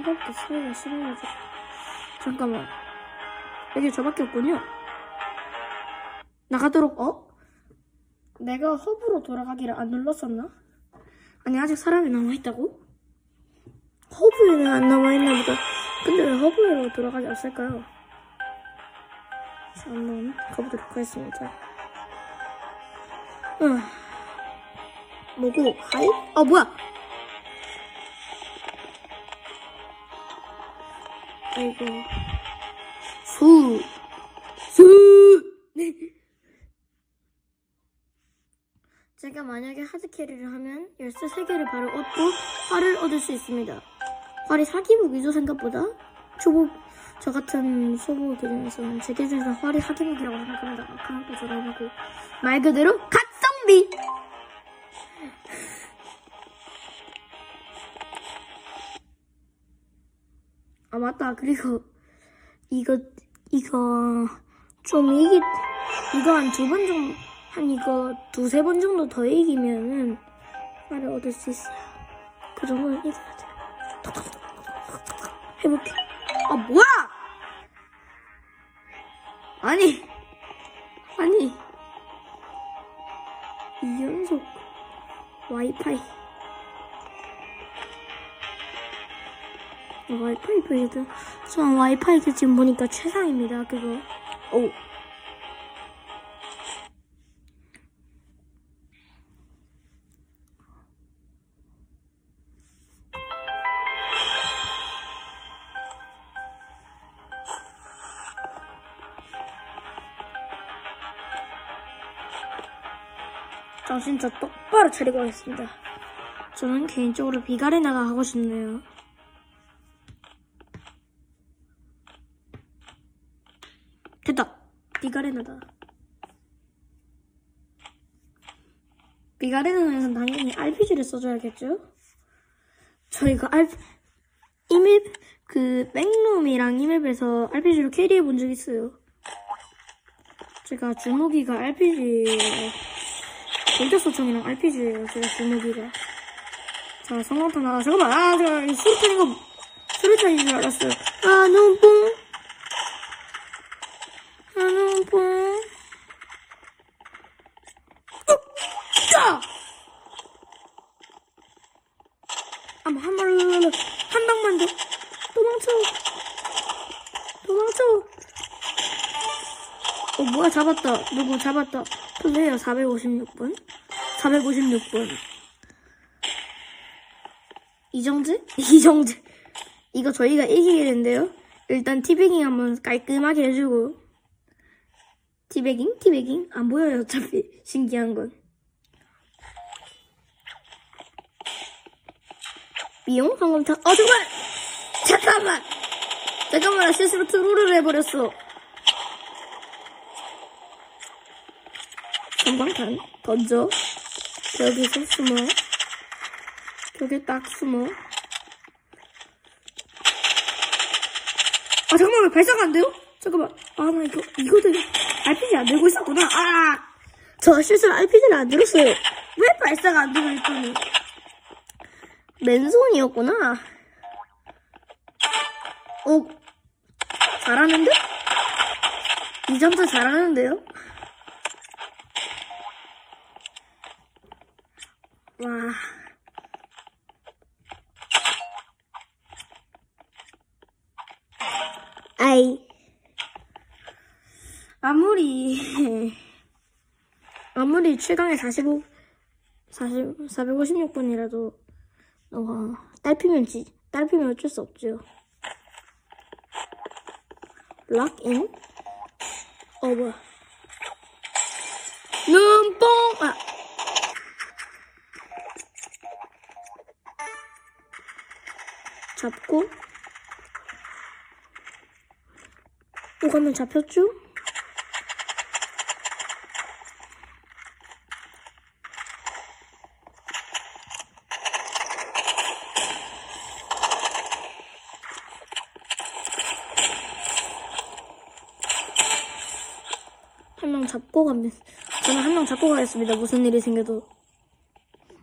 아까부터 소리가 심해가지고. 잠깐만. 여기 저밖에 없군요. 나가도록, 어? 내가 허브로 돌아가기를 안 눌렀었나? 아니, 아직 사람이 남아있다고? 허브에는 안 남아있나 보다. 근데 왜 허브로 돌아가기 없을까요? 자, 한번 가보도록 하겠습니다. 응. 뭐고, 하이? 아, 뭐야! 아이고. 수, 수! 네. 제가 만약에 하드캐리를 하면 열쇠 3개를 바로 얻고 활을 얻을 수 있습니다. 활이 사기무기죠, 생각보다? 초보, 저 같은 초보 기준에서는 제 기준에서 활이 사기무기라고 생각합니다. 그런 거 저렴하고. 말 그대로 갓성비! 아, 맞다. 그리고, 이거, 이거, 좀 이기, 이거 한 두 번 정도, 한 이거 두세 번 정도 더 이기면은, 말을 얻을 수 있어요. 그 정도는 이겨야 돼. 해볼게. 아, 뭐야! 아니, 아니. 이 연속 와이파이. 와이파이 빌드. 전 와이파이가 지금 보니까 최상입니다, 그거. 오. 정신 저 똑바로 차리고 하겠습니다. 저는 개인적으로 비가레나가 하고 싶네요. 비가레나다. 비가레나에서는 당연히 RPG를 써줘야겠죠? 저희가 R, 이맵, 그, 백룸이랑 이맵에서 RPG로 캐리해 본 적 있어요. 제가 주무기가 RPG예요. 골드소총이랑 RPG예요, 제가 주무기가. 자, 성광탄 나가. 잠깐만, 아, 제가 이 수류탄인 거, 수류탄인 줄 알았어요. 아, 눈뽕. 아, 눈뽕. 자! 아, 뭐, 한 번, 한 방만 더. 도망쳐. 도망쳐. 어, 뭐야, 잡았다. 누구 잡았다. 플레이어 456분? 456분. 이정재? 이정재. 이거 저희가 이기겠는데요? 일단 티베깅 한번 깔끔하게 해주고. 티베깅? 티베깅? 안 보여요, 어차피. 신기한 건. 미용? 방금탄. 어, 잠깐만! 잠깐만! 잠깐만, 실수로 트롤을 해버렸어. 전방탄 던져 여기서 숨어 여기 딱 숨어 아 잠깐만 왜 발사가 안 돼요? 잠깐만 아 나 이거 이거 되게 RPG 안 들고 있었구나 아 저 실수로 RPG를 안 들었어요 왜 발사가 안 되고 있더니 맨손이었구나 오 잘하는데? 이 점수 잘하는데요? 와. 아이. 아무리, 아무리 최강의 45, 40, 456분이라도, 어, 딸피면 지, 딸피면 어쩔 수 없죠. 락인? 어, 뭐야. 눈뽕! 아. 잡고 오가면 잡혔죠? 한 명 잡고 가면 저는 한 명 잡고 가겠습니다. 무슨 일이 생겨도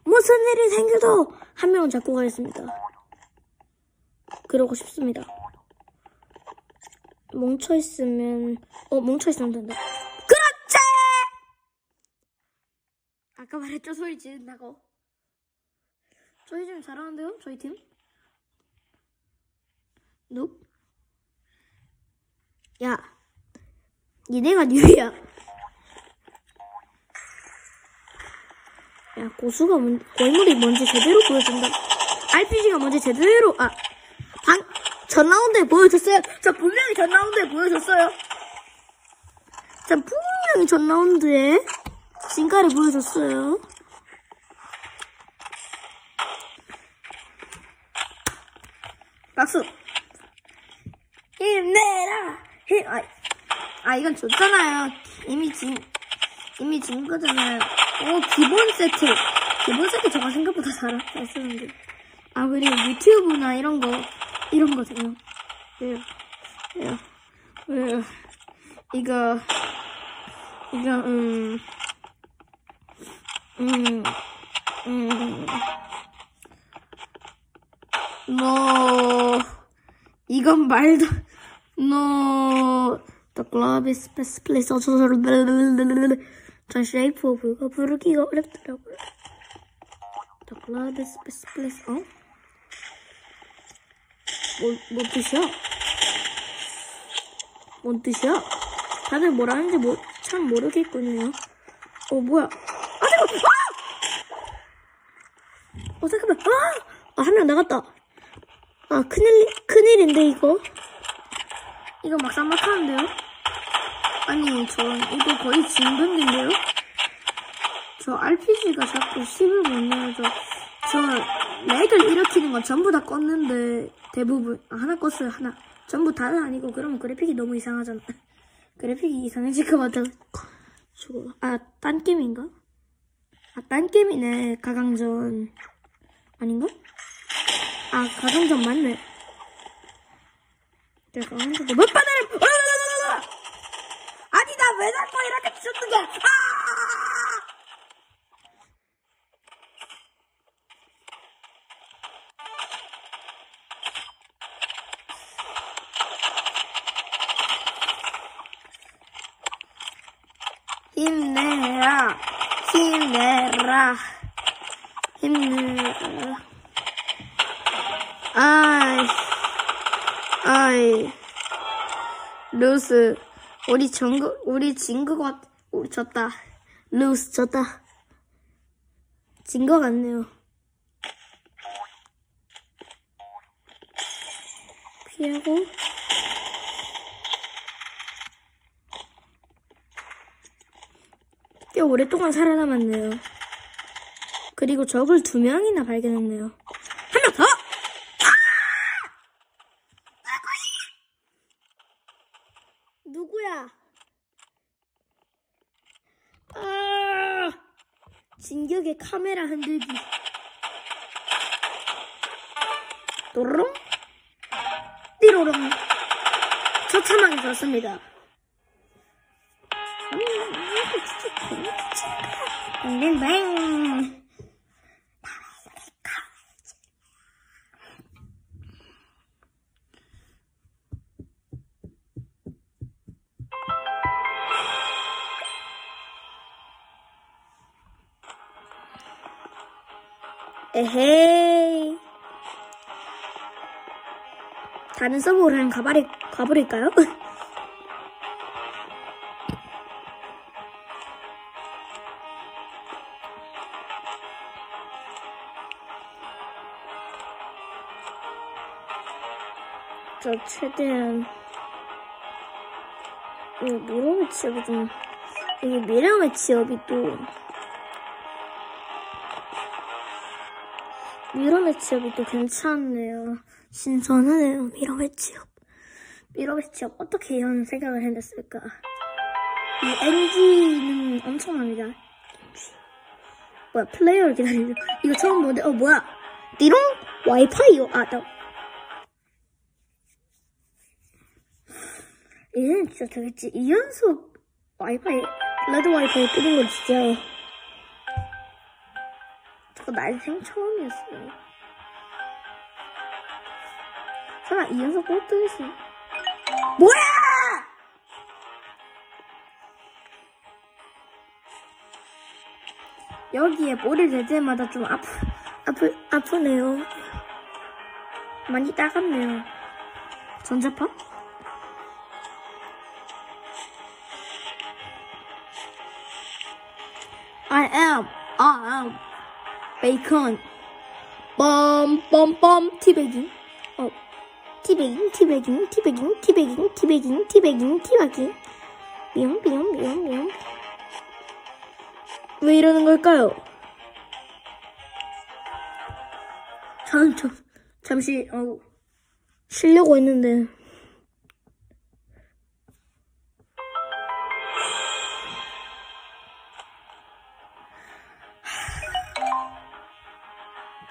무슨 일이 생겨도 한 명은 잡고 가겠습니다. 그러고 싶습니다. 뭉쳐있으면, 어, 뭉쳐있으면 된다. 그렇지! 아까 말했죠, 소리 지른다고. 저희 팀 잘하는데요? 저희 팀? 눕? 야, 니네가 뉴야. 야, 고수가 뭔, 고인물이 뭔지 제대로 보여준다. RPG가 뭔지 제대로, 아, 방, 전 라운드에 보여줬어요. 저 분명히 전 라운드에 보여줬어요. 저 분명히 전 라운드에 진가를 보여줬어요. 박수! 힘내라! 힘, 아, 아, 이건 줬잖아요. 이미 진, 이미 진 거잖아요. 오, 기본 세트. 기본 세트 저가 생각보다 잘, 잘 쓰는데. 아, 그리고 유튜브나 이런 거, 이런 거잖아요. 왜요? 왜요? 왜요? 이거, 이거, 음, 음, 음, 뭐, 이건 말도, no, the club is best place also, of 그거 부르기가 어렵더라고요. Club is best place, 어? 뭐, 뭔 뜻이야? 뭔 뜻이야? 다들 뭐라는지 뭐, 참 모르겠군요. 어, 뭐야. 아, 잠깐만! 아! 어, 잠깐만. 아! 아, 한 명 나갔다. 아, 큰일, 큰일인데, 이거? 이거 막상 막 하는데요? 아니, 저, 이거 거의 진경인데요? 저 RPG가 자꾸 10을 못 내어서, 저, 렉을 일으키는 건 전부 다 껐는데, 대부분, 아, 하나 껐어요, 하나. 전부 다는 아니고, 그러면 그래픽이 너무 이상하잖아. 그래픽이 이상해질 것 같아가지고. 아, 딴 게임인가? 아, 딴 게임이네, 가강전. 아닌가? 아, 가강전 맞네. 내가 가강전도 못 받아를! 으르르르르르! 아니, 나 왜 자꾸 이렇게 죽는 거야! 아! 힘내라, 힘내라, 힘내라. 아이, 아이, 루스, 우리 전거, 우리 진거 같, 우리 졌다. 루스 졌다. 진거 같네요. 피하고. 꽤 오랫동안 살아남았네요. 그리고 적을 두 명이나 발견했네요. 한 명 더! 누구야? 아! 진격의 카메라 흔들기. 또르릉? 띠로롱. 처참하게 졌습니다. 뱅뱅뱅. 에헤이. 다른 서버로 가버리, 가버릴까요? 저 최대한 이 미러의 지역이 좀 이게 미러의 지역이 또 미러의 지역이 또 괜찮네요. 신선하네요. 미러의 지역 어떻게 이런 생각을 해냈을까? 이 NG는 엄청납니다. 뭐야 플레이어를 기다리죠. 이거 처음 보는데 어 뭐야? 띠롱 와이파이요. 아 나. 얘는 진짜 되겠지. 이 연속 와이파이, 레드 와이파이 뜨는 건 진짜. 저거 난생 처음이었어요. 설마 이꼭 뜨겠어? 뭐야! 여기에 볼을 댈 때마다 좀 아프, 아프, 아프네요. 많이 따갑네요. 전자파? I am, I 베이컨. 빰빰빰 티베깅. 어, 티베깅, 티베깅, 티베깅, 티베깅, 티베깅, 티베깅, 티베깅. 미용, 미용, 미용, 미용. 왜 이러는 걸까요? 참, 참, 잠시, 어, 쉬려고 했는데.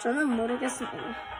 저는 모르겠습니다.